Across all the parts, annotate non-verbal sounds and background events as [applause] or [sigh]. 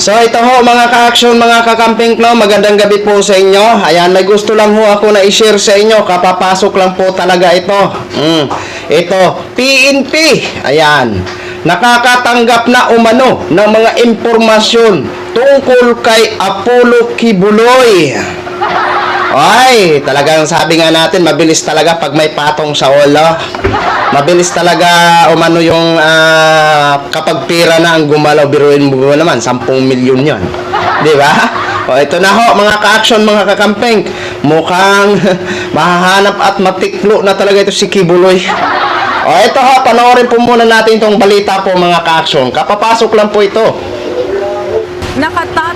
So ito ho mga ka-action, mga kakamping no, magandang gabi po sa inyo. Ayan, may gusto lang ho ako na i-share sa inyo. Kapapasok lang po talaga ito. Mm. Ito, PNP. Ayan. Nakakatanggap na umano ng mga impormasyon tungkol kay Apollo Kibuloy. Ay, talagang sabi nga natin, mabilis talaga pag may patong sa ulo. Mabilis talaga umano yung ah, kapag pira na ang gumalaw, biruin mo naman, 10 milyon yon, Di ba? O, ito na ho, mga ka-action, mga kakampeng. Mukhang [laughs] mahahanap at matiklo na talaga ito si Kibuloy. O, ito ho, panoorin po muna natin itong balita po, mga ka-action. Kapapasok lang po ito.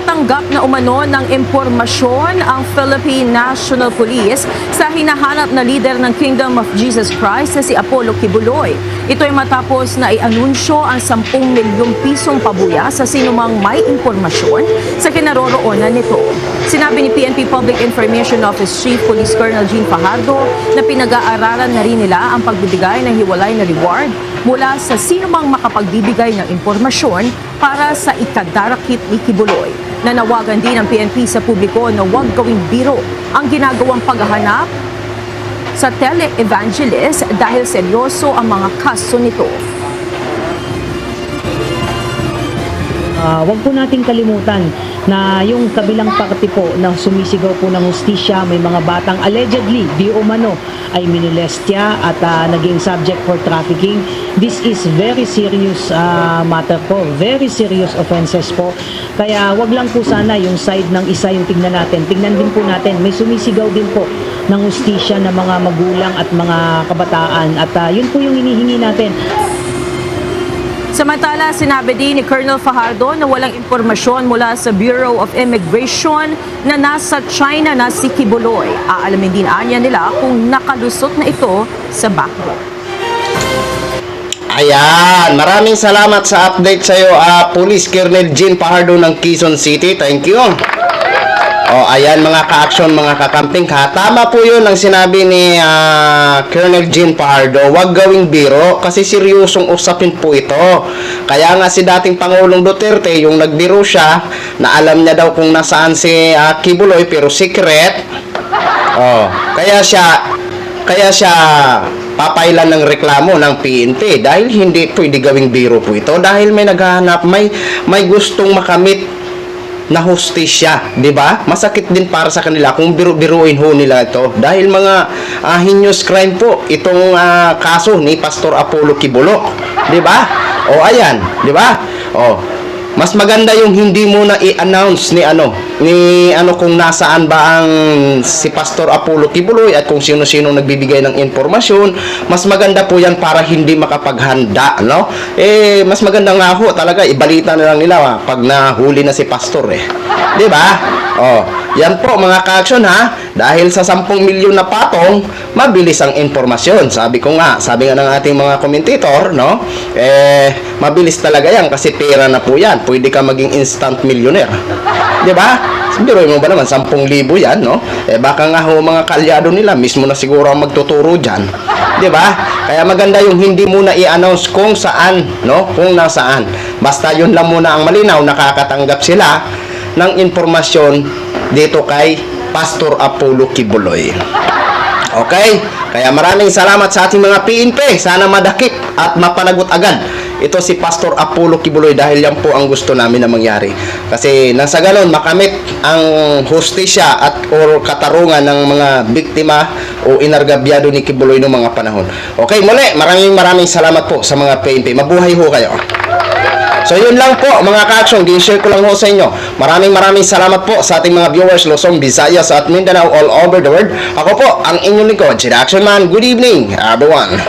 Nakatatanggap na umano ng impormasyon ang Philippine National Police sa hinahanap na leader ng Kingdom of Jesus Christ na si Apollo Kibuloy. Ito ay matapos na i-anunsyo ang 10 milyong pisong pabuya sa sinumang may impormasyon sa kinaroroonan nito. Sinabi ni PNP Public Information Office Chief Police Colonel Jean Fajardo na pinag-aaralan na rin nila ang pagbibigay ng hiwalay na reward mula sa sinumang makapagbibigay ng impormasyon para sa ikadarakit ni Kibuloy. Nanawagan din ang PNP sa publiko na huwag gawing biro ang ginagawang paghahanap sa tele-evangelist dahil seryoso ang mga kaso nito. Ah, wag po nating kalimutan na yung kabilang parte po na sumisigaw po ng hustisya, may mga batang allegedly, di umano, ay minolestya at ah, naging subject for trafficking. This is very serious ah, matter po, very serious offenses po. Kaya wag lang po sana yung side ng isa yung tingnan natin. Tingnan din po natin, may sumisigaw din po ng hustisya ng mga magulang at mga kabataan at ah, yun po yung hinihingi natin. Samantala, sinabi din ni Colonel Fajardo na walang impormasyon mula sa Bureau of Immigration na nasa China na si Kibuloy. Aalamin din anya nila kung nakalusot na ito sa backdoor. Ayan, maraming salamat sa update sa iyo, ah, Police Colonel Jean Pahardo ng Quezon City. Thank you. Oh, ayan mga ka-action, mga kakamping ha. Tama po 'yun ang sinabi ni ah, Colonel Jean Pahardo. Huwag gawing biro kasi seryosong usapin po ito. Kaya nga si dating Pangulong Duterte, yung nagbiro siya, na alam niya daw kung nasaan si ah, Kibuloy pero secret. Oh, kaya siya kaya siya papailan ng reklamo ng PNP dahil hindi pwede gawing biro po ito dahil may naghahanap may may gustong makamit na hustisya, 'di ba? Masakit din para sa kanila kung biro-biruin ho nila ito dahil mga ah, heinous crime po itong ah, kaso ni Pastor Apollo Kibulo, 'di ba? O ayan, 'di ba? O mas maganda yung hindi mo na i-announce ni ano, ni ano kung nasaan ba ang si Pastor Apollo Kibuloy at kung sino-sino nagbibigay ng impormasyon. Mas maganda po yan para hindi makapaghanda, no? Eh, mas maganda nga ho talaga, ibalita na lang nila ah, pag nahuli na si Pastor eh. 'Di ba? Oh, yan po mga ka-action ha. Dahil sa 10 milyon na patong, mabilis ang impormasyon. Sabi ko nga, sabi nga ng ating mga commentator, no? Eh, mabilis talaga yan kasi pera na po yan. Pwede ka maging instant millionaire. 'Di ba? Biro mo ba naman 10,000 yan, no? Eh baka nga ho mga kalyado nila mismo na siguro ang magtuturo diyan. 'Di ba? Kaya maganda yung hindi muna i-announce kung saan, no? Kung nasaan. Basta yun lang muna ang malinaw, nakakatanggap sila ng impormasyon dito kay Pastor Apollo Kibuloy. Okay? Kaya maraming salamat sa ating mga PNP. Sana madakip at mapanagot agad. Ito si Pastor Apollo Kibuloy dahil yan po ang gusto namin na mangyari. Kasi nang sa ganon, makamit ang hostisya at or katarungan ng mga biktima o inargabyado ni Kibuloy noong mga panahon. Okay, muli, maraming maraming salamat po sa mga PNP. Mabuhay ho kayo. So yun lang po mga ka-action, share ko lang ho sa inyo. Maraming maraming salamat po sa ating mga viewers Luzon, Visayas at Mindanao all over the world. Ako po ang inyong lingkod, si Man. Good evening everyone.